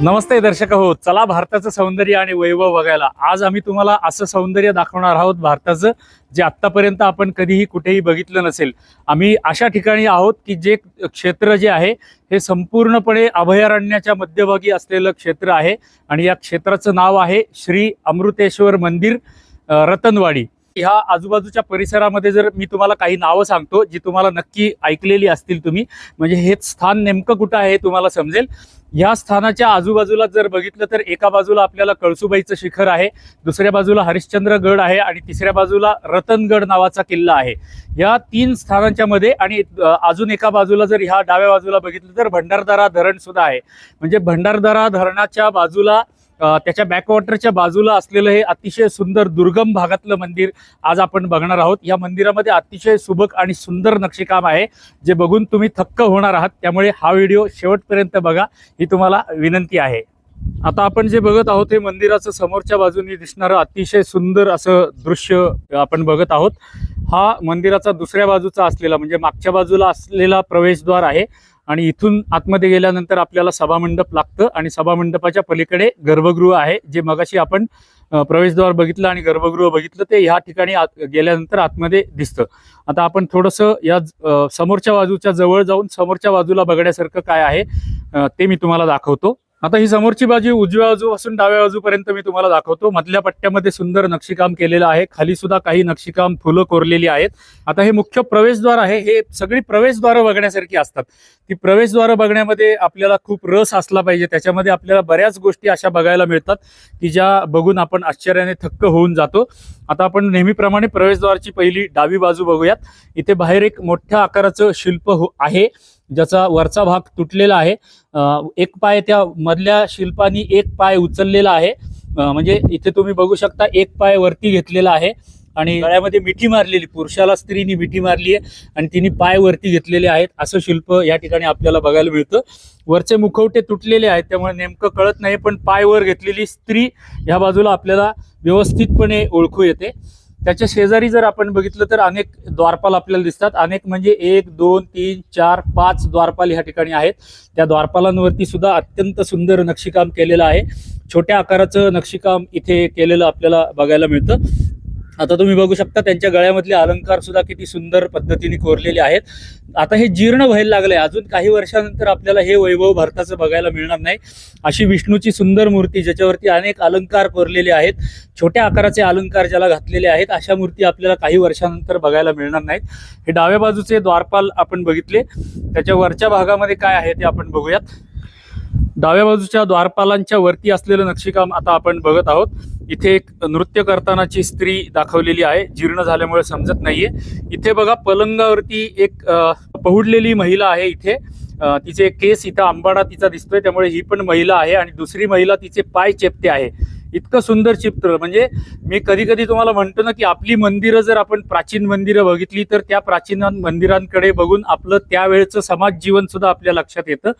नमस्ते दर्शक हो चला भारताचं सौंदर्य आणि वैभव बघायला. आज आम्ही तुम्हाला असं सौंदर्य दाखवणार आहोत भारताचं जे आत्तापर्यंत आपण कधीही कुठेही बघितलं नसेल. आम्ही अशा ठिकाणी आहोत की जे क्षेत्र जे आहे हे संपूर्णपणे अभयारण्याच्या मध्यभागी असलेलं क्षेत्र आहे आणि या क्षेत्राचं नाव आहे श्री अमृतेश्वर मंदिर रतनवाडी. ह्या आजूबाजूच्या परिसरामध्ये जर मी तुम्हाला काही नावं सांगतो जी तुम्हाला नक्की ऐकलेली असतील तुम्ही म्हणजे हे स्थान नेमकं कुठं आहे हे तुम्हाला समजेल. या स्थानाच्या आजूबाजूला जर बघितलं तर एका बाजूला आपल्याला कळसुबाईचं शिखर आहे दुसऱ्या बाजूला हरिश्चंद्रगड आहे आणि तिसऱ्या बाजूला रतनगड नावाचा किल्ला आहे. या तीन स्थानांच्या मध्ये आणि अजून एका बाजूला जर ह्या डाव्या बाजूला बघितलं तर भंडारदारा धरण सुद्धा आहे. म्हणजे भंडारदारा धरणाच्या बाजूला त्याच्या बॅकवॉटरच्या बाजूला असलेलं हे अतिशय सुंदर दुर्गम भागातलं मंदिर आज आपण बघणार आहोत. या मंदिरामध्ये अतिशय सुबक आणि सुंदर नक्षीकाम आहे. जे बघून तुम्ही थक्क होणार आहात. त्यामुळे हा व्हिडिओ शेवटपर्यंत बघा. ही तुम्हाला विनंती आहे. आता आपण जे बघत आहोत हे मंदिराचं समोरच्या बाजूने दिसणारं अतिशय सुंदर असं दृश्य आपण बघत आहोत. हा मंदिराचा दुसऱ्या बाजूचा असलेला म्हणजे मागच्या बाजूला असलेला प्रवेशद्वार आहे. आणि इथून आतमध्ये गेल्यानंतर आपल्याला सभामंडप लागतं आणि सभामंडपाच्या पलीकडे गर्भगृह आहे जे मगाशी आपण प्रवेशद्वार बघितलं आणि गर्भगृह बघितलं ते ह्या ठिकाणी आत गेल्यानंतर आतमध्ये दिसतं. आता आपण थोडंसं या समोरच्या बाजूच्या जवळ जाऊन समोरच्या बाजूला बघण्यासारखं काय आहे ते मी तुम्हाला दाखवतो. आता ही समोरची बाजू उजव्या बाजूपासून डाव्या बाजूपर्यंत मी तुम्हाला दाखवतो. मधल्या पट्ट्यामध्ये सुंदर नक्षीकाम केलेलं आहे. खाली सुद्धा काही नक्षीकाम फुलं कोरलेली आहेत. आता हे मुख्य प्रवेशद्वार आहे. हे सगळी प्रवेशद्वारं बघण्यासारखी असतात. ती प्रवेशद्वारं बघण्यामध्ये आपल्याला खूप रस असला पाहिजे. त्याच्यामध्ये आपल्याला बऱ्याच गोष्टी अशा बघायला मिळतात की ज्या बघून आपण आश्चर्याने थक्क होऊन जातो. आता आपण नेहमीप्रमाणे प्रवेशद्वारची पहिली डावी बाजू बघूयात. इथे बाहेर एक मोठ्या आकाराचं शिल्प हो- आहे. ज्याचा वरचा भाग तुटलेला आहे. एक पाय त्या मधल्या शिल्पानी एक पाय उचललेला आहे. म्हणजे इथे तुम्ही बघू शकता एक पाय वरती घेतलेला आहे आणि गळ्यामध्ये मिठी मारलेली पुरुषाला स्त्रीनी मिठी मारली आहे आणि तिने पाय वरती घेतलेले आहेत. असं शिल्प या ठिकाणी आपल्याला बघायला मिळतं. वरचे मुखवटे तुटलेले आहेत त्यामुळे नेमकं कळत नाही पण पाय वर घेतलेली स्त्री ह्या बाजूला आपल्याला व्यवस्थितपणे ओळखू येते. त्याच्या शेजारी जर आपण बघितलं तर अनेक द्वारपाल आपल्याला दिसतात. अनेक म्हणजे एक दोन तीन चार पाच द्वारपाल ह्या ठिकाणी आहेत. त्या द्वारपालांवरती सुद्धा अत्यंत सुंदर नक्षीकाम केलेलं आहे. छोट्या आकाराचं नक्षीकाम इथे केलेलं आपल्याला बघायला मिळतं. आता तुम्ही बघू शकता त्यांच्या गळ्यामधले अलंकार सुद्धा किती सुंदर पद्धतीने कोरलेले आहेत. आता हे जीर्ण व्हायला लागलंय. अजून काही वर्षानंतर आपल्याला हे वैभव भारताचं बघायला मिळणार नाही. अशी विष्णूची सुंदर मूर्ती ज्याच्यावरती अनेक अलंकार कोरलेले आहेत छोट्या आकाराचे अलंकार ज्याला घातलेले आहेत अशा मूर्ती आपल्याला काही वर्षानंतर बघायला मिळणार नाहीत. हे डाव्या बाजूचे द्वारपाल आपण बघितले. त्याच्या वरच्या भागामध्ये काय आहे ते आपण बघूयात. डाव्या बाजूच्या द्वारपालांच्या वरती असलेलं नक्षीकाम आता आपण बघत आहोत. इथे एक नृत्य करतानाची स्त्री दाखवलेली आहे. जीर्ण झाल्यामुळे समजत नाहीये. इथे बघा पलंगावरती एक पहुडलेली महिला आहे इथे. तिचे केस इथं आंबाडा तिचा दिसतोय त्यामुळे ही पण महिला आहे आणि दुसरी महिला तिचे पाय चेपते आहे. इतकं सुंदर चित्र म्हणजे मी कधी कधी तुम्हाला म्हणतो ना की आपली मंदिरं जर आपण प्राचीन मंदिरं बघितली तर त्या प्राचीन मंदिरांकडे बघून आपलं त्यावेळेचं समाज जीवन सुद्धा आपल्या लक्षात येतं.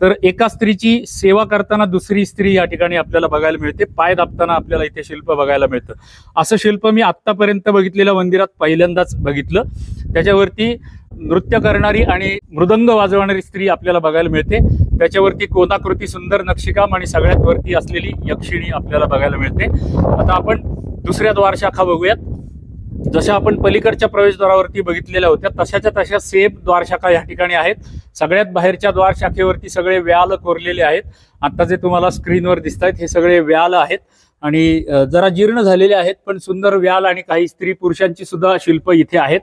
तर एका स्त्रीची सेवा करताना दुसरी स्त्री या ठिकाणी आपल्याला बघायला मिळते पाय दाबताना आपल्याला इथे शिल्प बघायला मिळतं. असं शिल्प मी आत्तापर्यंत बघितलेल्या मंदिरात पहिल्यांदाच बघितलं. त्याच्यावरती नृत्य करणारी आणि मृदंग वाजवणारी स्त्री आपल्याला बघायला मिळते. त्याच्यावरती कोनाकृती सुंदर नक्षीकाम आणि सगळ्यात वरती असलेली यक्षिणी आपल्याला बघायला मिळते. आता आपण दुसऱ्या द्वारशाखा बघूयात. जशा आपण पलीकडच्या प्रवेशद्वारावरती बघितलेल्या होत्या तशाच्या तशा सेम द्वारशाखा या ठिकाणी आहेत. सगळ्यात बाहेरच्या द्वारशाखेवरती सगळे व्याल कोरलेले आहेत. आता जे तुम्हाला स्क्रीनवर दिसत आहेत हे सगळे व्याल आहेत. आणि जरा जीर्ण झालेले आहेत पण सुंदर व्याल आणि काही स्त्री पुरुषांची सुद्धा शिल्प इथे आहेत.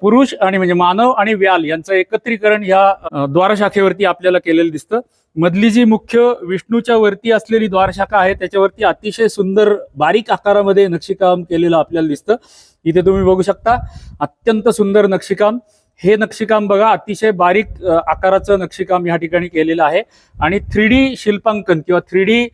पुरुष आणि म्हणजे मानव आणि व्याल यांचं एकत्रीकरण ह्या द्वारशाखेवरती आपल्याला केलेलं दिसतं. मधली जी मुख्य विष्णूच्या वरती असलेली द्वारशाखा आहे त्याच्यावरती अतिशय सुंदर बारीक आकारामध्ये नक्षीकाम केलेलं आपल्याला दिसतं. इथे तुम्ही बघू शकता अत्यंत सुंदर नक्षीकाम. हे नक्षीकाम बघा अतिशय बारीक आकाराचं नक्षीकाम या ठिकाणी केलेलं आहे. आणि थ्री डी शिल्पांकन किंवा थ्री डी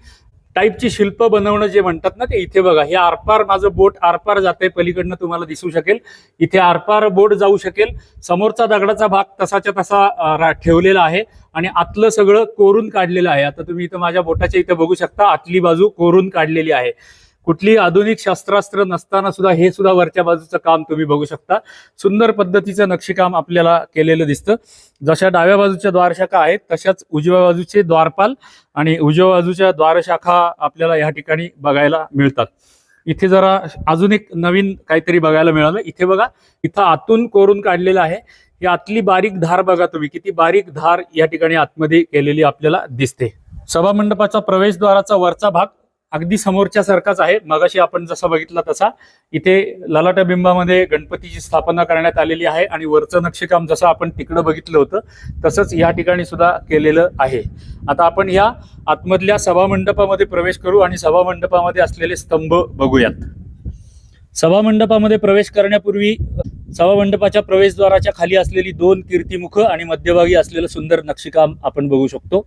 टाईपची शिल्प बनवणं जे म्हणतात ना ते इथे बघा हे आरपार माझं बोट आरपार जाते पलीकडनं तुम्हाला दिसू शकेल. इथे आरपार बोट जाऊ शकेल. समोरचा दगडाचा भाग तसाच्या तसा ठेवलेला आहे आणि आतलं सगळं कोरून काढलेलं आहे. आता तुम्ही इथं माझ्या बोटाच्या इथं बघू शकता आतली बाजू कोरून काढलेली आहे. कुठली आधुनिक शास्त्रास्त्र नसताना सुद्धा हे सुद्धा वरच्या बाजूचं काम तुम्ही बघू शकता. सुंदर पद्धतीचं नक्षीकाम आपल्याला केलेलं दिसतं. जशा डाव्या बाजूच्या द्वारशाखा आहेत तशाच उजव्या बाजूचे द्वारपाल आणि उजव्या बाजूच्या द्वारशाखा आपल्याला या ठिकाणी बघायला मिळतात. इथे जरा अजून एक नवीन काहीतरी बघायला मिळालं. इथे बघा इथं आतून कोरून काढलेलं आहे. ही आतली बारीक धार बघा तुम्ही. किती बारीक धार या ठिकाणी आतमध्ये केलेली आपल्याला दिसते. सभामंडपाचा प्रवेशद्वाराचा वरचा भाग अगदी समोरच्या सारखाच आहे. मगाशी आपण जसा बघितला तसा इथे ललाटा बिंबामध्ये गणपतीची स्थापना करण्यात आलेली आहे आणि वरचं नक्षीकाम जसं आपण तिकडं बघितलं होतं तसंच या ठिकाणी सुद्धा केलेलं आहे. आता आपण या आतमधल्या सभामंडपामध्ये प्रवेश करू आणि सभामंडपामध्ये असलेले स्तंभ बघूयात. सभामंडपामध्ये प्रवेश करण्यापूर्वी सभामंडपाच्या प्रवेशद्वाराच्या खाली असलेली दोन कीर्तिमुख आणि मध्यभागी असलेलं सुंदर नक्षीकाम आपण बघू शकतो.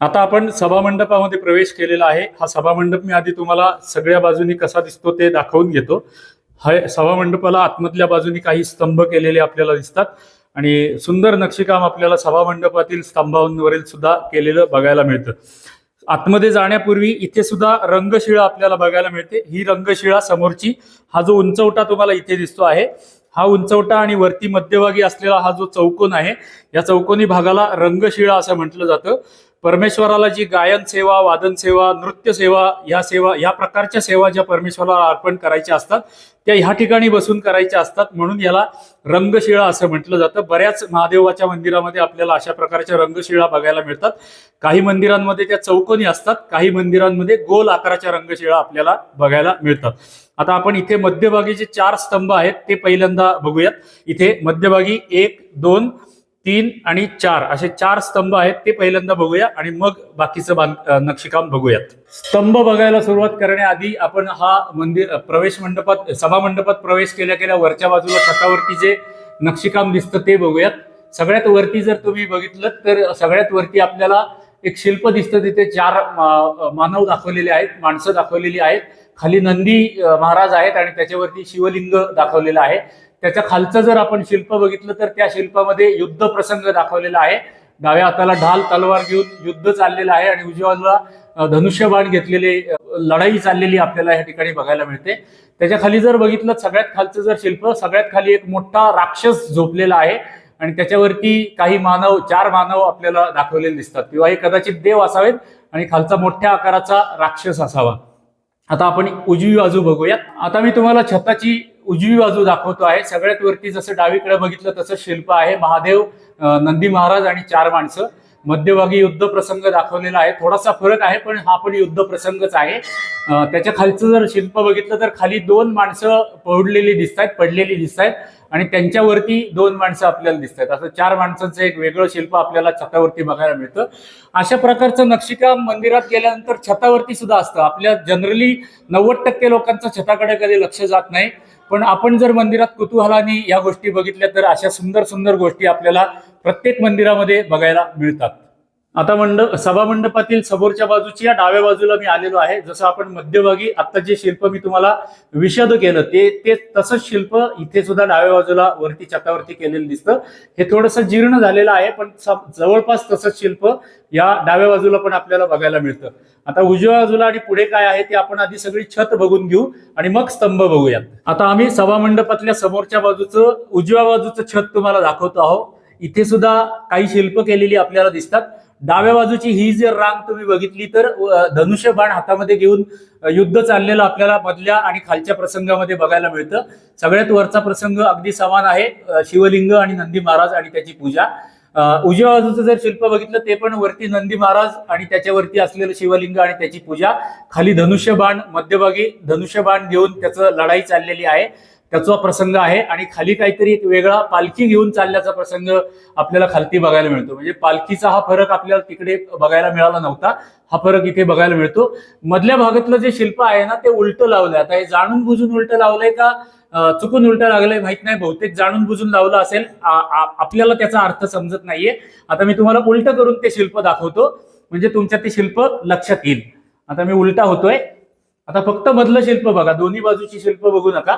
आता आपण सभा मंडपामध्ये प्रवेश केलेला आहे. हा सभा मंडप मी आधी तुम्हाला सगळ्या बाजूनी कसा दिसतो ते दाखवून घेतो. हा सभा मंडपाला आतमधल्या बाजूनी काही स्तंभ केलेले आपल्याला दिसतात. आणि सुंदर नक्षीकाम आपल्याला सभा मंडपातील स्तंभांवरील सुद्धा केलेलं बघायला मिळतं. आतमध्ये जाण्यापूर्वी इथे सुद्धा रंगशिळा आपल्याला बघायला मिळते. ही रंगशिळा समोरची हा जो उंचवटा तुम्हाला इथे दिसतो आहे हा उंचवटा आणि वरती मध्यभागी असलेला हा जो चौकोन आहे या चौकोनी भागाला रंगशिळा असं म्हटलं जातं. परमेश्वराला जी गायन सेवा वादन सेवा नृत्य सेवा ह्या सेवा या प्रकारच्या सेवा ज्या परमेश्वराला अर्पण करायच्या असतात त्या ह्या ठिकाणी बसून करायच्या असतात. म्हणून याला रंगशिळा असं म्हटलं जातं. बऱ्याच महादेवाच्या मंदिरामध्ये आपल्याला अशा प्रकारच्या रंगशिळा बघायला मिळतात. काही मंदिरांमध्ये त्या चौकोनी असतात काही मंदिरांमध्ये गोल आकाराच्या रंगशिळा आपल्याला बघायला मिळतात. आता आपण इथे मध्यभागी जे चार स्तंभ आहेत ते पहिल्यांदा बघूयात. इथे मध्यभागी एक दोन तीन आणि चार असे चार स्तंभ आहेत ते पहिल्यांदा बघूया आणि मग बाकीचं बांध नक्षीकाम बघूयात. स्तंभ बघायला सुरुवात करण्याआधी आपण हा मंदिर प्रवेश मंडपात सभा मंडपात प्रवेश केल्या केल्या वरच्या बाजूला छतावरती जे नक्षीकाम दिसतं ते बघूयात. सगळ्यात वरती जर तुम्ही बघितलं तर सगळ्यात वरती आपल्याला एक शिल्प दिसतं तिथे चार मानव दाखवलेले आहेत माणसं दाखवलेली आहेत. खाली नंदी महाराज आहेत आणि त्याच्यावरती शिवलिंग दाखवलेलं आहे. त्याच्या खालचं जर आपण शिल्प बघितलं तर त्या शिल्पामध्ये युद्ध प्रसंग दाखवलेला आहे. डाव्या हाताला ढाल तलवार घेऊन युद्ध चाललेलं आहे आणि उजव्या बाजूला धनुष्यबाण घेतलेले लढाई चाललेली आपल्याला या ठिकाणी बघायला मिळते. त्याच्याखाली जर बघितलं सगळ्यात खालचं जर शिल्प सगळ्यात खाली एक मोठा राक्षस झोपलेला आहे आणि त्याच्यावरती काही मानव चार मानव आपल्याला दाखवलेले दिसतात. किंवा हे कदाचित देव असावेत आणि खालचा मोठ्या आकाराचा राक्षस असावा. आता आपण उजवी बाजू बघूयात. आता मी तुम्हाला छताची उजवी बाजू दाखवतो आहे. सगळ्यात वरती जसं डावीकडे बघितलं तसं शिल्प आहे. महादेव नंदी महाराज आणि चार माणसं. मध्यभागी युद्ध प्रसंग दाखवलेला आहे. थोडासा फरक आहे पण हा पण युद्ध प्रसंगच आहे. त्याच्या खालचं जर शिल्प बघितलं तर खाली दोन माणसं पडलेली दिसत आहेत पडलेली दिसत आहेत आणि त्यांच्यावरती दोन माणसं आपल्याला दिसत आहेत असं चार माणसांचं एक वेगळं शिल्प आपल्याला छतावरती बघायला मिळतं. अशा प्रकारचं नक्षीकाम मंदिरात गेल्यानंतर छतावरती सुद्धा असतं. आपल्या जनरली नव्वद टक्के लोकांचं छताकडे कधी लक्ष जात नाही. पण आपण जर मंदिरात कुतूहलाने या गोष्टी बघितल्या तर अशा सुंदर सुंदर गोष्टी आपल्याला प्रत्येक मंदिरामध्ये बघायला मिळतात. आता मंडप सभा मंडपातील समोरच्या बाजूची या डाव्या बाजूला मी आलेलो आहे. जसं आपण मध्यभागी आता जे शिल्प मी तुम्हाला विषद केलं ते ते तसंच शिल्प इथे सुद्धा डाव्या बाजूला वरती छतावरती केलेलं दिसतं. हे थोडंसं जीर्ण झालेलं आहे पण जवळपास तसंच शिल्प या डाव्या बाजूला पण आपल्याला बघायला मिळतं. आता उजव्या बाजूला आणि पुढे काय आहे ते आपण आधी सगळी छत बघून घेऊ आणि मग स्तंभ बघूयात. आता आम्ही सभा मंडपातल्या समोरच्या बाजूचं उजव्या बाजूचं छत तुम्हाला दाखवतो आहोत. इथे सुद्धा काही शिल्प केलेली आपल्याला दिसतात. डाव्या बाजूची ही जर रांग तुम्ही बघितली तर धनुष्य बाण हातामध्ये घेऊन युद्ध चाललेलं आपल्याला मधल्या आणि खालच्या प्रसंगामध्ये बघायला मिळतं. सगळ्यात वरचा प्रसंग अगदी समान आहे शिवलिंग आणि नंदी महाराज आणि त्याची पूजा. उजव्या बाजूचं जर शिल्प बघितलं ते पण वरती नंदी महाराज आणि त्याच्यावरती असलेलं शिवलिंग आणि त्याची पूजा. खाली धनुष्यबाण मध्यभागी धनुष्यबाण घेऊन त्याचं लढाई चाललेली आहे. त्याचा प्रसंग आहे आणि खाली काहीतरी एक वेगळा पालखी घेऊन चालल्याचा प्रसंग आपल्याला खालती बघायला मिळतो. म्हणजे पालखीचा हा फरक आपल्याला तिकडे बघायला मिळाला नव्हता. हा फरक इथे बघायला मिळतो. मधल्या भागातलं जे शिल्प आहे ना ते उलटं लावलंय. आता हे जाणून बुजून उलटं लावलंय का चुकून उलटं लागलंय माहीत नाही. बहुतेक जाणून बुजून लावलं असेल. आपल्याला त्याचा अर्थ समजत नाहीये. आता मी तुम्हाला उलटं करून ते शिल्प दाखवतो. म्हणजे तुमच्या ते शिल्प लक्षात येईल. आता मी उलटा होतोय. आता फक्त मधलं शिल्प बघा. दोन्ही बाजूची शिल्प बघू नका.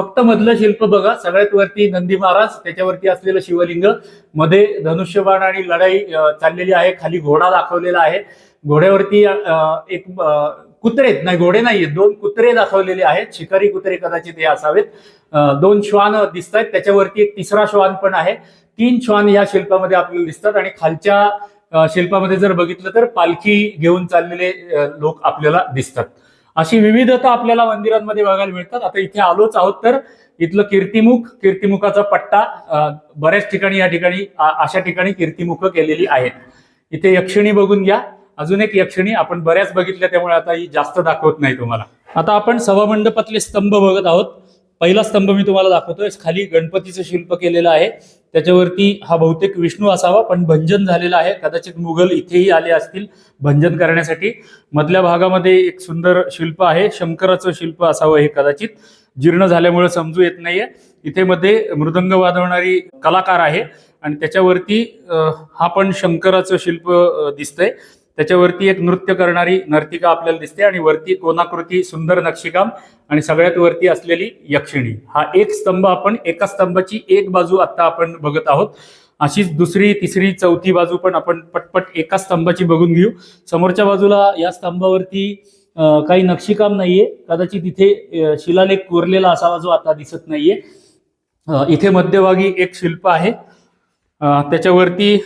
फक्त मधलं शिल्प बघा सगळ्यात वरती नंदी महाराज त्याच्यावरती असलेलं शिवलिंग. मध्ये धनुष्यबाण आणि लढाई चाललेली आहे खाली घोडा दाखवलेला आहे. घोड्यावरती अं, एक कुत्रेत नाही घोडे नाहीये दोन कुत्रे दाखवलेले आहेत. शिकारी कुत्रे कदाचित हे असावेत. दोन श्वान दिसत आहेत. त्याच्यावरती एक तिसरा श्वान पण आहे. तीन श्वान या शिल्पामध्ये आपल्याला दिसतात आणि खालच्या शिल्पामध्ये जर बघितलं तर पालखी घेऊन चाललेले लोक आपल्याला दिसतात. अशी विविधता आपल्याला मंदिरांमध्ये बघायला मिळतात. आता इथे आलोच आहोत तर इथलं कीर्तिमुख कीर्तिमुखाचा पट्टा बऱ्याच ठिकाणी या ठिकाणी अशा ठिकाणी कीर्तिमुख केलेली आहेत. इथे यक्षिणी बघून घ्या. अजून एक यक्षिणी आपण बऱ्याच बघितल्या त्यामुळे आता ही जास्त दाखवत नाही तुम्हाला. आता आपण सभामंडपातले स्तंभ बघत आहोत. पहिला स्तंभ मी तुम्हाला दाखवतोय. खाली गणपतीचं शिल्प केलेलं आहे. त्याच्यावरती हा बहुतेक विष्णू असावा पण भंजन झालेला आहे. कदाचित मुघल इथेही आले असतील भंजन करण्यासाठी. मधल्या भागामध्ये एक सुंदर शिल्प आहे शंकराचं शिल्प असावं हे कदाचित. जीर्ण झाल्यामुळे समजू येत नाहीये. इथे मध्ये मृदंग वाजवणारी कलाकार आहे आणि त्याच्यावरती हा पण शंकराचं शिल्प दिसतंय. त्याच्यावरती एक नृत्य करणारी नर्तिका आपल्याला दिसते आणि वरती कोनाकृती सुंदर नक्षीकाम आणि सगळ्यात वरती असलेली यक्षिणी. हा एक स्तंभ आपण एका स्तंभाची एक बाजू आता आपण बघत आहोत. अशीच दुसरी तिसरी चौथी बाजू पण आपण पटपट एका स्तंभाची बघून घेऊ. समोरच्या बाजूला या स्तंभावरती काही नक्षीकाम नाहीये. कदाचित इथे शिलालेख कोरलेला असावा जो आता दिसत नाहीये. इथे मध्यभागी एक शिल्प आहे. त्याच्यावरती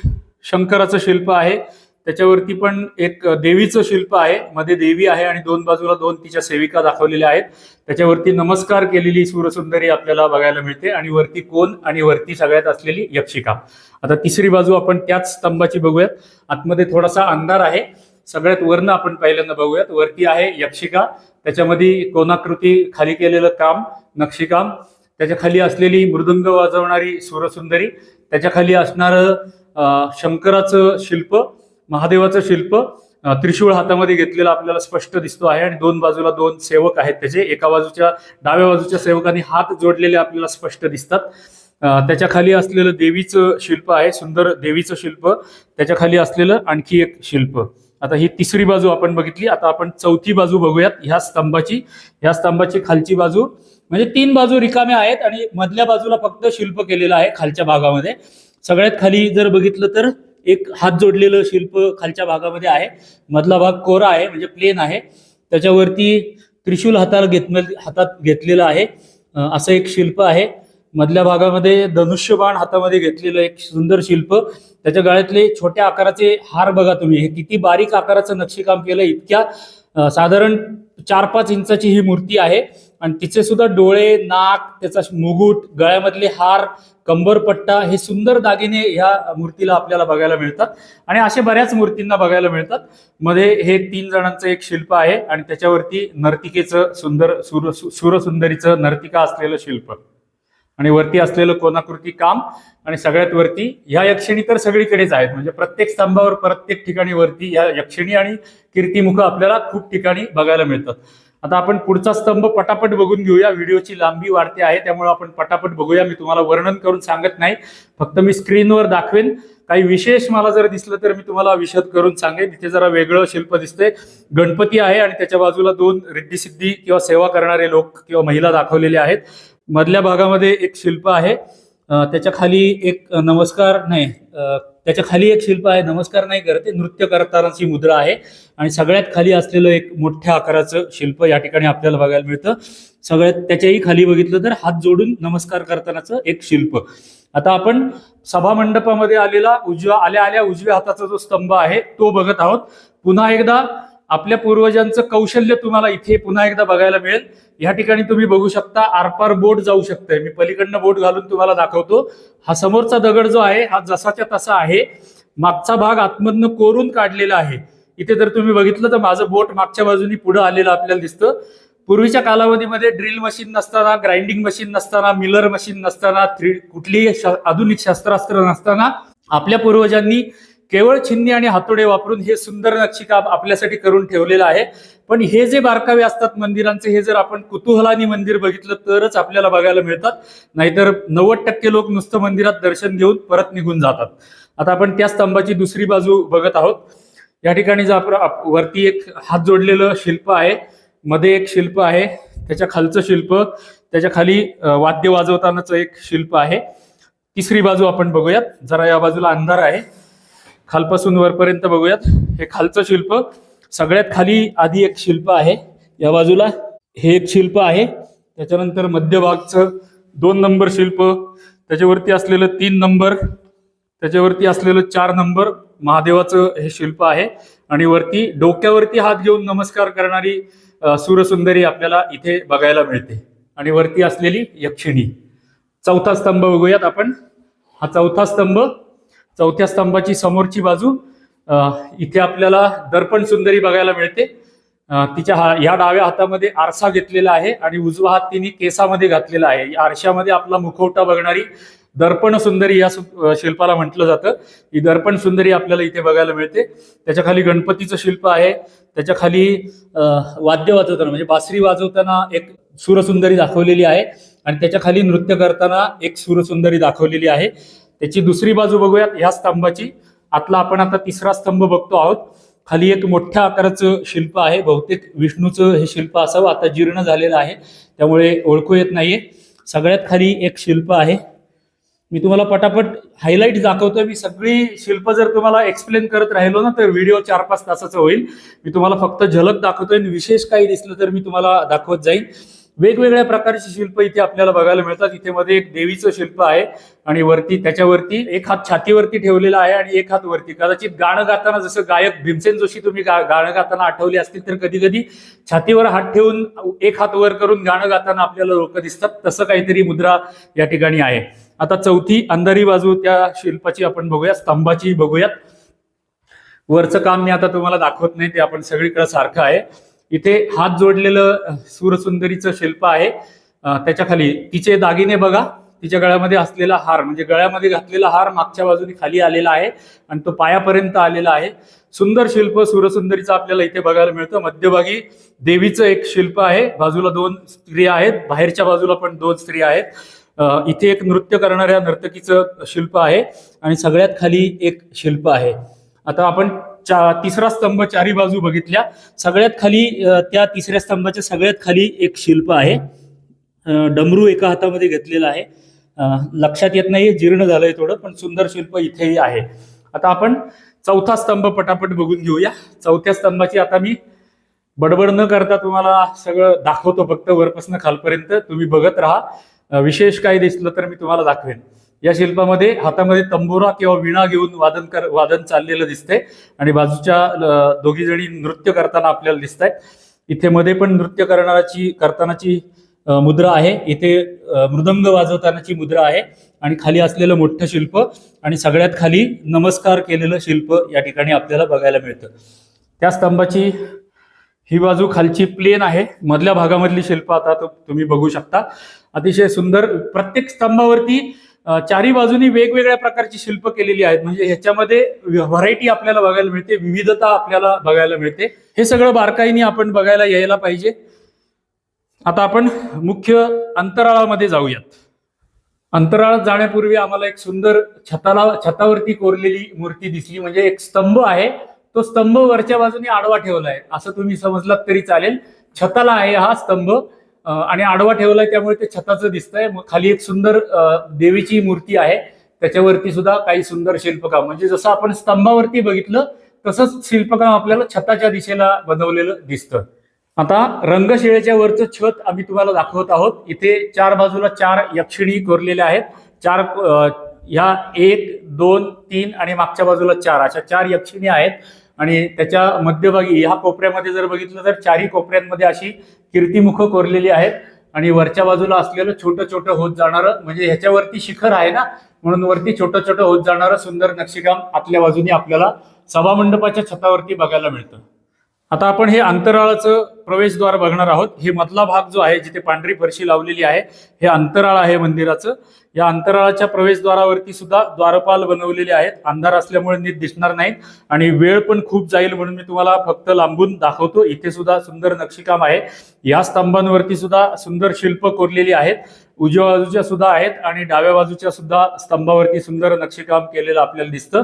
शंकराचं शिल्प आहे. त्याच्यावरती पण एक देवीचं शिल्प आहे. मध्ये देवी आहे आणि दोन बाजूला दोन तिच्या सेविका दाखवलेल्या आहेत. त्याच्यावरती नमस्कार केलेली सूरसुंदरी आपल्याला बघायला मिळते आणि वरती कोण आणि वरती सगळ्यात असलेली यक्षिका. आता तिसरी बाजू आपण त्याच स्तंभाची बघूयात. आतमध्ये थोडासा अंधार आहे. सगळ्यात वरनं आपण पहिल्यांदा बघूयात. वरती आहे यक्षिका. त्याच्यामध्ये कोनाकृती खाली केलेलं काम नक्षीकाम. त्याच्याखाली असलेली मृदंग वाजवणारी सूरसुंदरी. त्याच्याखाली असणारं शंकराचं शिल्प. महादेवाचं शिल्प त्रिशूळ हातामध्ये घेतलेलं आपल्याला स्पष्ट दिसतो आहे आणि दोन बाजूला दोन सेवक आहेत त्याचे. एका बाजूच्या डाव्या बाजूच्या सेवकांनी हात जोडलेले आपल्याला स्पष्ट दिसतात. त्याच्याखाली असलेलं देवीचं शिल्प आहे सुंदर देवीचं शिल्प. त्याच्याखाली असलेलं आणखी एक शिल्प. आता ही तिसरी बाजू आपण बघितली. आता आपण चौथी बाजू बघूयात. ह्या स्तंभाची ह्या स्तंभाची खालची बाजू. म्हणजे तीन बाजू रिकाम्या आहेत आणि मधल्या बाजूला फक्त शिल्प केलेलं आहे खालच्या भागामध्ये. सगळ्यात खाली जर बघितलं तर एक हात जोडलेलं शिल्प खालच्या भागामध्ये आहे. मधला भाग कोरा आहे म्हणजे प्लेन आहे. त्याच्यावरती त्रिशूल हाताला घेत हातात घेतलेलं आहे. असं एक शिल्प आहे. मधल्या भागामध्ये धनुष्यबाण हातामध्ये घेतलेलं एक सुंदर शिल्प. त्याच्या गळ्यातले छोट्या आकाराचे हार बघा तुम्ही. हे किती बारीक आकाराचं नक्षीकाम केलं इतक्या साधारण चार पाच इंचाची ही मूर्ती आहे. आणि तिचे सुद्धा डोळे नाक त्याचा मुगुट गळ्यामधले हार कंबरपट्टा हे सुंदर दागिने ह्या मूर्तीला आपल्याला बघायला मिळतात. आणि असे बऱ्याच मूर्तींना बघायला मिळतात. मध्ये हे तीन जणांचं एक शिल्प आहे आणि त्याच्यावरती नर्तिकेचं सुंदर सूर सूरसुंदरीचं नर्तिका असलेलं शिल्प. आणि वरती असलेलं कोनाकृती काम आणि सगळ्यात वरती ह्या यक्षिणी तर सगळीकडेच आहेत. म्हणजे प्रत्येक स्तंभावर प्रत्येक ठिकाणी वरती ह्या यक्षिणी आणि कीर्तिमुख आपल्याला खूप ठिकाणी बघायला मिळतात. आता आपण पुढचा स्तंभ पटापट बघून घेऊया. व्हिडिओची लांबी वाढते आहे त्यामुळे आपण पटापट बघूया. मी तुम्हाला वर्णन करून सांगत नाही. फक्त मी स्क्रीनवर दाखवेन. काही विशेष मला जर दिसलं तर मी तुम्हाला विशद करून सांगेन. तिथे जरा वेगळं शिल्प दिसतंय. गणपती आहे आणि त्याच्या बाजूला दोन रिद्धिसिद्धी किंवा सेवा करणारे लोक किंवा महिला दाखवलेले आहेत. मधल्या भागामध्ये एक शिल्प आहे. त्याच्याखाली एक नमस्कार नाही त्याच्याखाली एक शिल्प आहे नमस्कार नाही करत ते नृत्य करतानाची मुद्रा आहे. आणि सगळ्यात खाली असलेलं एक मोठ्या आकाराचं शिल्प या ठिकाणी आपल्याला बघायला मिळतं. सगळ्यात त्याच्याही खाली बघितलं तर हात जोडून नमस्कार करतानाचं एक शिल्प. आता आपण सभा मंडपामध्ये आलेला उजव्या आल्या आल्या उजव्या हाताचा जो स्तंभ आहे तो बघत आहोत. पुन्हा एकदा आपल्या पूर्वजांचं कौशल्य तुम्हाला इथे पुन्हा एकदा बघायला मिळेल. या ठिकाणी तुम्ही बघू शकता आरपार बोट जाऊ शकतंय. मी पलीकडनं बोट घालून तुम्हाला दाखवतो. हा समोरचा दगड जो आहे हा जसाच्या तसा आहे. मागचा भाग आतमधनं कोरून काढलेला आहे. इथे जर तुम्ही बघितलं तर माझं बोट मागच्या बाजूनी पुढे आलेलं आपल्याला दिसतं. पूर्वीच्या कालावधीमध्ये ड्रिल मशीन नसताना ग्राइंडिंग मशीन नसताना मिलर मशीन नसताना थ्री कुठलीही श- आधुनिक शस्त्रास्त्र नसताना आपल्या पूर्वजांनी केवळ छिन्नी आणि हातोडे वापरून हे सुंदर नक्षीकाम आपल्यासाठी करून ठेवलेलं आहे. पण हे जे बारकावे असतात मंदिरांचे हे जर आपण कुतुहलानी मंदिर बघितलं तरच आपल्याला बघायला मिळतात. नाहीतर नव्वद टक्के लोक नुसतं मंदिरात दर्शन घेऊन परत निघून जातात. आता आपण त्या स्तंभाची दुसरी बाजू बघत आहोत. या ठिकाणी जर आप- वरती एक हात जोडलेलं शिल्प आहे. मध्ये एक शिल्प आहे. त्याच्या खालचं शिल्प त्याच्याखाली वाद्य वाजवतानाचं एक शिल्प आहे. तिसरी बाजू आपण बघूयात. जरा या बाजूला अंधार आहे. खालपासून वरपर्यंत बघूयात. हे खालचं शिल्प. सगळ्यात खाली आधी एक शिल्प आहे. या बाजूला हे एक शिल्प आहे. त्याच्यानंतर मध्यभागचं दोन नंबर शिल्प. त्याच्यावरती असलेलं तीन नंबर. त्याच्यावरती असलेलं चार नंबर. महादेवाचं हे शिल्प आहे. आणि वरती डोक्यावरती हात घेऊन नमस्कार करणारी सूरसुंदरी आपल्याला इथे बघायला मिळते. आणि वरती असलेली यक्षिणी. चौथा स्तंभ बघूयात आपण. हा चौथा स्तंभ चौथ्या स्तंभाची समोरची बाजू इथे आपल्याला दर्पण सुंदरी बघायला मिळते. तिच्या हा या डाव्या हातामध्ये आरसा घेतलेला आहे आणि उजवा हात तिने केसामध्ये घातलेला आहे. या आरशामध्ये आपला मुखवटा बघणारी दर्पण सुंदरी या शिल्पाला म्हटलं जातं. ही दर्पण सुंदरी आपल्याला इथे बघायला मिळते. त्याच्याखाली गणपतीचं शिल्प आहे. त्याच्याखाली वाद्य वाजवताना म्हणजे बासरी वाजवताना एक सूरसुंदरी दाखवलेली आहे आणि त्याच्याखाली नृत्य करताना एक सूरसुंदरी दाखवलेली आहे. त्याची दुसरी बाजू बघूयात ह्या स्तंभाची. आतला आपण आता तिसरा स्तंभ बघतो आहोत. खाली एक मोठ्या आकाराचं शिल्प आहे बहुतेक विष्णूचं हे शिल्प असावं. आता जीर्ण झालेलं आहे त्यामुळे ओळखू येत नाहीये. सगळ्यात खाली एक शिल्प आहे. मी तुम्हाला पटापट हायलाईट दाखवतोय. मी सगळी शिल्प जर तुम्हाला एक्सप्लेन करत राहिलो ना तर व्हिडिओ चार पाच तासाचा होईल. मी तुम्हाला फक्त झलक दाखवतोय आणि विशेष काही दिसलं तर मी तुम्हाला दाखवत जाईन. वेगवेगळ्या प्रकारची शिल्प इथे आपल्याला बघायला मिळतात. इथे मध्ये एक देवीचं शिल्प आहे आणि वरती त्याच्यावरती एक हात छातीवरती ठेवलेला आहे आणि एक हात वरती. कदाचित गाणं गाताना जसं गायक भीमसेन जोशी तुम्ही गाणं गाताना आठवले असतील तर कधी कधी छातीवर हात ठेवून एक हात वर करून गाणं गाताना आपल्याला लोक दिसतात. तसं काहीतरी मुद्रा या ठिकाणी आहे. आता चौथी अंधारी बाजू त्या शिल्पाची आपण बघूया. स्तंभाची बघूयात. वरचं काम मी आता तुम्हाला दाखवत नाही ते आपण सगळीकडे सारखं आहे. इथे हात जोडलेलं सूरसुंदरीचं शिल्प आहे. त्याच्याखाली तिचे दागिने बघा. तिच्या गळ्यामध्ये असलेला हार म्हणजे गळ्यामध्ये घातलेला हार मागच्या बाजूने खाली आलेला आहे आणि तो पायापर्यंत आलेला आहे. सुंदर शिल्प सूरसुंदरीचं आपल्याला इथे बघायला मिळतं. मध्यभागी देवीचं एक शिल्प आहे. बाजूला दोन स्त्रिया आहेत. बाहेरच्या बाजूला पण दोन स्त्रिया आहेत. इथे एक नृत्य करणाऱ्या नर्तकीचं शिल्प आहे आणि सगळ्यात खाली एक शिल्प आहे. आता आपण चा तिसरा स्तंभ चारी बाजू बघितल्या. सगळ्यात खाली त्या तिसऱ्या स्तंभाच्या सगळ्यात खाली एक शिल्प आहे. डमरू एका हातामध्ये घेतलेला आहे. लक्षात येत नाही जीर्ण झालंय थोडं पण सुंदर शिल्प इथेही आहे. आता आपण चौथा स्तंभ पटापट बघून घेऊया. चौथ्या स्तंभाची आता मी बडबड न करता तुम्हाला सगळं दाखवतो फक्त वरपासून खालपर्यंत. तुम्ही बघत राहा. विशेष काही दिसलं तर मी तुम्हाला दाखवेन. या शिल्पामध्ये हातामध्ये तंबोरा किंवा विणा घेऊन वादन कर वादन चाललेलं दिसतंय. आणि बाजूच्या दोघी जणी नृत्य करताना आपल्याला दिसत आहेत इथे मध्ये पण नृत्य करणाराची करतानाची मुद्रा आहे. इथे मृदंग वाजवतानाची मुद्रा आहे. आणि खाली असलेलं मोठं शिल्प आणि सगळ्यात खाली नमस्कार केलेलं शिल्प या ठिकाणी आपल्याला बघायला मिळतं. त्या स्तंभाची ही बाजू खालची प्लेन आहे. मधल्या भागामधली शिल्प आता तुम्ही बघू शकता. अतिशय सुंदर. प्रत्येक स्तंभावरती चारी बाजूनी वेगवेगळ्या प्रकारची शिल्प केलेली आहेत. म्हणजे ह्याच्यामध्ये व्हरायटी आपल्याला बघायला मिळते विविधता आपल्याला बघायला मिळते. हे सगळं बारकाईने आपण बघायला यायला पाहिजे. आता आपण मुख्य अंतराळामध्ये जाऊयात. अंतराळात जाण्यापूर्वी आम्हाला एक सुंदर छताला छतावरती कोरलेली मूर्ती दिसली. म्हणजे एक स्तंभ आहे. तो स्तंभ वरच्या बाजूने आडवा ठेवलाय असं तुम्ही समजलात तरी चालेल. छताला आहे हा स्तंभ. आणि आडवा ठेवलाय त्यामुळे ते छताचं दिसतंय. खाली एक सुंदर देवीची मूर्ती आहे. त्याच्यावरती सुद्धा काही सुंदर शिल्पकाम. म्हणजे जसं आपण स्तंभावरती बघितलं तसंच शिल्पकाम आपल्याला छताच्या दिशेला बनवलेलं दिसतं. आता रंगशिळेच्या वरचं छत आम्ही तुम्हाला दाखवत आहोत. इथे चार बाजूला चार यक्षिणी कोरलेल्या आहेत. चार ह्या एक दोन तीन आणि मागच्या बाजूला चार. अशा चार यक्षिणी आहेत. आणि त्याच्या मध्यभागी ह्या कोपऱ्यामध्ये जर बघितलं तर चारही कोपऱ्यांमध्ये अशी कीर्तिमुख कोरलेली आहेत. आणि वरच्या बाजूला असलेलं छोटं छोटं होत जाणारं म्हणजे ह्याच्यावरती शिखर आहे ना म्हणून वरती छोटं छोटं होत जाणारं सुंदर नक्षीकाम आतल्या बाजूने आपल्याला सभामंडपाच्या छतावरती बघायला मिळतं. आता आपण हे अंतराळाचं प्रवेशद्वार बघणार आहोत. हे मधला भाग जो आहे जिथे पांढरी फरशी लावलेली आहे हे अंतराळ आहे मंदिराचं. या अंतराळाच्या प्रवेशद्वारावरती सुद्धा द्वारपाल बनवलेले आहेत. अंधार असल्यामुळे नीट दिसणार नाहीत आणि वेळ पण खूप जाईल म्हणून मी तुम्हाला फक्त लांबून दाखवतो. इथे सुद्धा सुंदर नक्षीकाम आहे. या स्तंभांवरती सुद्धा सुंदर शिल्प कोरलेली आहेत. उजव्या बाजूच्या सुद्धा आहेत आणि डाव्या बाजूच्या सुद्धा स्तंभावरती सुंदर नक्षीकाम केलेलं आपल्याला दिसतं.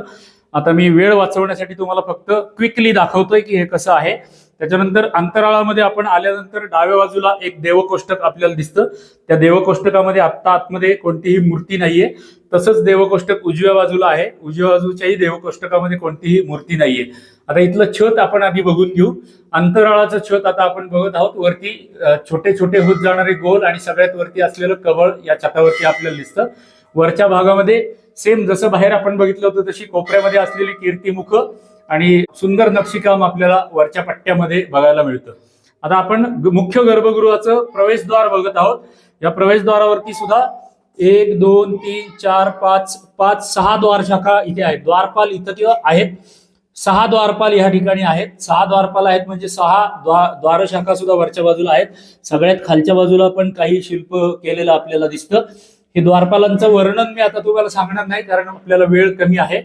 आता मी वेळ वाचवण्यासाठी तुम्हाला फक्त क्विकली दाखवतोय की हे कसं आहे. त्याच्यानंतर अंतराळामध्ये आपण आल्यानंतर डाव्या बाजूला एक देवकोष्टक आपल्याला दिसतं. त्या देवकोष्टकामध्ये आत्ता आतमध्ये कोणतीही मूर्ती नाहीये. तसंच देवकोष्टक उजव्या बाजूला आहे. उजव्या बाजूच्याही देवकोष्टकामध्ये कोणतीही मूर्ती नाहीये. आता इथलं छत आपण आधी बघून घेऊ. अंतराळाचं छत आता आपण बघत आहोत. वरती छोटे छोटे होत जाणारे गोल आणि सगळ्यात वरती असलेलं कवळ या छतावरती आपल्याला दिसतं. वरच्या भागामध्ये सेम जसं बाहेर आपण बघितलं होतं तशी कोपऱ्यामध्ये असलेली कीर्तिमुख आणि सुंदर नक्षीकाम आपल्याला वरच्या पट्ट्यामध्ये बघायला मिळतं. आता आपण मुख्य गर्भगृहाचं प्रवेशद्वार बघत आहोत. या प्रवेशद्वारावरती सुद्धा एक दोन तीन चार पाच पाच सहा द्वार शाखा इथे आहेत. द्वारपाल इथं किंवा आहेत. सहा द्वारपाल या ठिकाणी आहेत. सहा द्वारपाल आहेत म्हणजे सहा द्वा द्वारशाखा सुद्धा वरच्या बाजूला आहेत. सगळ्यात खालच्या बाजूला पण काही शिल्प केलेलं आपल्याला दिसतं. हे द्वारपालांचं वर्णन मी आता तुम्हाला सांगणार नाही कारण आपल्याला वेळ कमी आहे.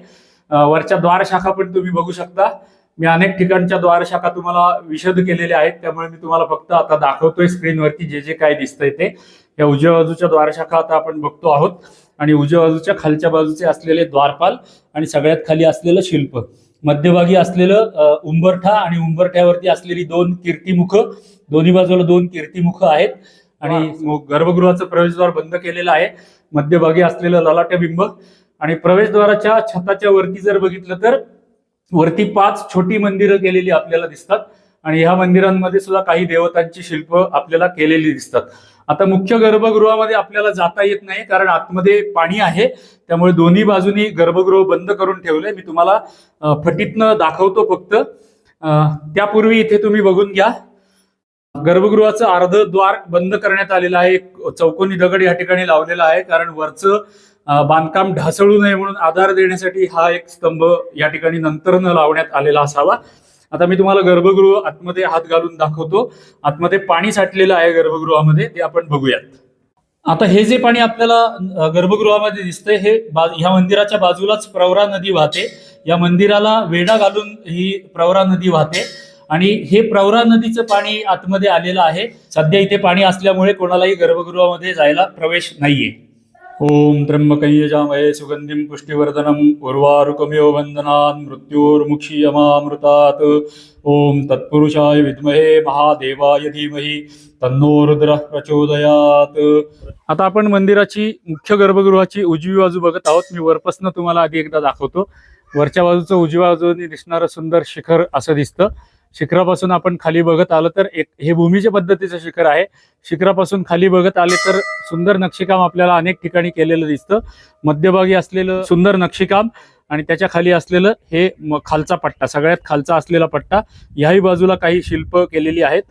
वरच्या द्वारशाखा पण तुम्ही बघू शकता. मी अनेक ठिकाणच्या द्वारशाखा तुम्हाला विशद केलेल्या आहेत त्यामुळे मी तुम्हाला फक्त आता दाखवतोय स्क्रीनवरती जे जे काय दिसतंय ते. या उजव्या बाजूच्या द्वारशाखा आता आपण बघतो आहोत. आणि उजव्या बाजूच्या खालच्या बाजूचे असलेले द्वारपाल आणि सगळ्यात खाली असलेलं शिल्प. मध्यभागी असलेलं उंबरठा आणि उंबरठ्यावरती असलेली दोन कीर्तिमुख. दोन्ही बाजूला दोन कीर्तिमुख आहेत. आणि गर्भगृहाचं प्रवेशद्वार बंद केलेलं आहे. मध्यभागी असलेलं ललाट बिंब. आणि प्रवेशद्वाराच्या छताच्या वरती जर बघितलं तर वरती पाच छोटी मंदिरं केलेली आपल्याला दिसतात. आणि ह्या मंदिरांमध्ये सुद्धा काही देवतांची शिल्प आपल्याला केलेली दिसतात. आता मुख्य गर्भगृहामध्ये आपल्याला जाता येत नाही कारण आतमध्ये पाणी आहे. त्यामुळे दोन्ही बाजूनी गर्भगृह बंद करून ठेवलंय. मी तुम्हाला फटीतनं दाखवतो फक्त. त्यापूर्वी इथे तुम्ही बघून घ्या. गर्भगृहाचं अर्ध द्वार बंद करण्यात आलेलं आहे. चौकोनी दगड या ठिकाणी लावलेला आहे. कारण वरचं बांधकाम ढासळू नये म्हणून आधार देण्यासाठी हा एक स्तंभ या ठिकाणी नंतर न लावण्यात आलेला असावा. आता मी तुम्हाला गर्भगृह आतमध्ये हात घालून दाखवतो. आतमध्ये पाणी साठलेलं आहे गर्भगृहामध्ये. ते आपण बघूयात. आता हे जे पाणी आपल्याला गर्भगृहामध्ये दिसतंय हे बा- ह्या मंदिराच्या बाजूलाच प्रवरा नदी वाहते. या मंदिराला वेढा घालून ही प्रवरा नदी वाहते. आणि हे प्रवरा नदीचं पाणी आतमध्ये आलेलं आहे. सध्या इथे पाणी असल्यामुळे कोणालाही गर्भगृहामध्ये जायला प्रवेश नाहीये. ओम त्र्यंबकयजामहे सुगंधिम पुष्टिवर्धनम उर्वारुकमेव वंदनात मृत्युर्मुक्षीयमामृतात. ओम तत्पुरुषाय विद्महे महादेवाय धीमहि तन्नो रुद्र प्रचोदयात. आता आपण मंदिराची मुख्य गर्भगृहाची उजवी बाजू बघत आहोत. मी वरपासनं तुम्हाला आधी एकदा दाखवतो. वरच्या बाजूचं उजव्या बाजूने दिसणारं सुंदर शिखर असं दिसतं. शिखरापासून आपण खाली बघत आलं तर एक हे भूमीच्या पद्धतीचं शिखर आहे. शिखरापासून खाली बघत आले तर सुंदर नक्षीकाम आपल्याला अनेक ठिकाणी केलेलं दिसतं. मध्यभागी असलेलं सुंदर नक्षीकाम आणि त्याच्याखाली असलेलं हे खालचा पट्टा सगळ्यात खालचा असलेला पट्टा ह्याही बाजूला काही शिल्प केलेली आहेत.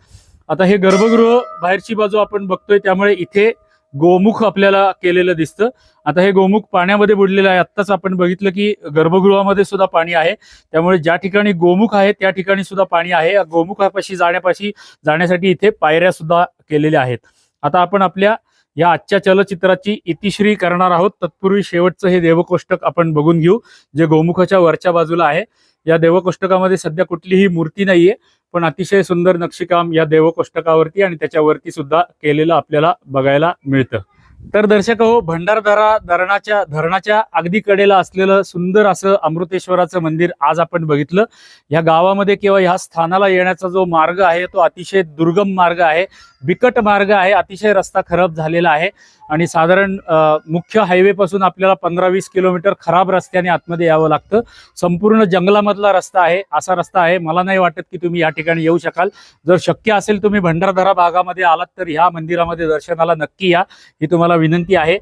आता हे गर्भगृह बाहेरची बाजू आपण बघतोय त्यामुळे इथे गोमुख आपल्याला केलेलं दिसतं. आता हे गोमुख पाण्यामध्ये बुडलेलं आहे. आत्ताच आपण बघितलं की गर्भगृहामध्ये सुद्धा पाणी आहे. त्यामुळे ज्या ठिकाणी गोमुख आहे त्या ठिकाणी सुद्धा पाणी आहे. गोमुखापाशी जाण्यापाशी जाण्यासाठी इथे पायऱ्या सुद्धा केलेल्या आहेत. आता आपण आपल्या या आजच्या चलचित्राची इतिश्री करणार आहोत. तत्पूर्वी शेवटचं हे देवकोष्टक आपण बघून घेऊ जे गोमुखाच्या वरच्या बाजूला आहे. या देवकोष्टकामध्ये सध्या कुठलीही मूर्ती नाहीये. पण अतिशय सुंदर नक्षीकाम या देवकोष्टकावरती आणि त्याच्यावरती सुद्धा केलेलं आपल्याला बघायला मिळतं. तर दर्शक हो भंडारदरा धरणाच्या धरणाच्या अगदी कडेला असलेलं सुंदर असं अमृतेश्वराचं मंदिर आज आपण बघितलं. या गावामध्ये किंवा ह्या स्थानाला येण्याचा जो मार्ग आहे तो अतिशय दुर्गम मार्ग आहे बिकट मार्ग आहे अतिशय रस्ता खराब झालेला आहे. आणि साधारण मुख्य हायवेपासून आपल्याला पंधरा वीस किलोमीटर खराब रस्त्याने आतमध्ये यावं लागतं. संपूर्ण जंगलामधला रस्ता आहे असा रस्ता आहे. मला नाही वाटत की तुम्ही या ठिकाणी येऊ शकाल. जर शक्य असेल तुम्ही भंडारदरा भागामध्ये आलात तर ह्या मंदिरामध्ये दर्शनाला नक्की या. ही तुम्हाला विनंती आहे.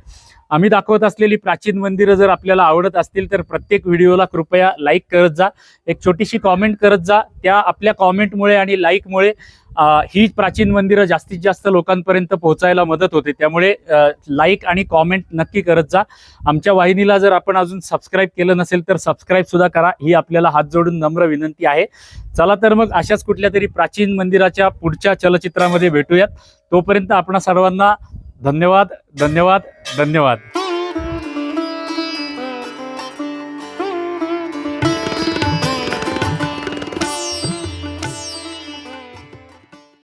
आम्ही दाखवत असलेली प्राचीन मंदिरं जर आपल्याला आवडत असतील तर प्रत्येक व्हिडिओला कृपया लाईक करत जा. एक छोटीशी कॉमेंट करत जा. त्या आपल्या कॉमेंटमुळे आणि लाईकमुळे ही प्राचीन मंदिरं जास्तीत जास्त लोकांपर्यंत पोहोचायला मदत होते. त्यामुळे लाईक आणि कॉमेंट नक्की करत जा. आमच्या वाहिनीला जर आपण अजून सबस्क्राईब केलं नसेल तर सबस्क्राईब सुद्धा करा. ही आपल्याला हात जोडून नम्र विनंती आहे. चला तर मग अशाच कुठल्या तरी प्राचीन मंदिराच्या पुढच्या चलचित्रामध्ये भेटूयात. तोपर्यंत आपणा सर्वांना धन्यवाद धन्यवाद धन्यवाद.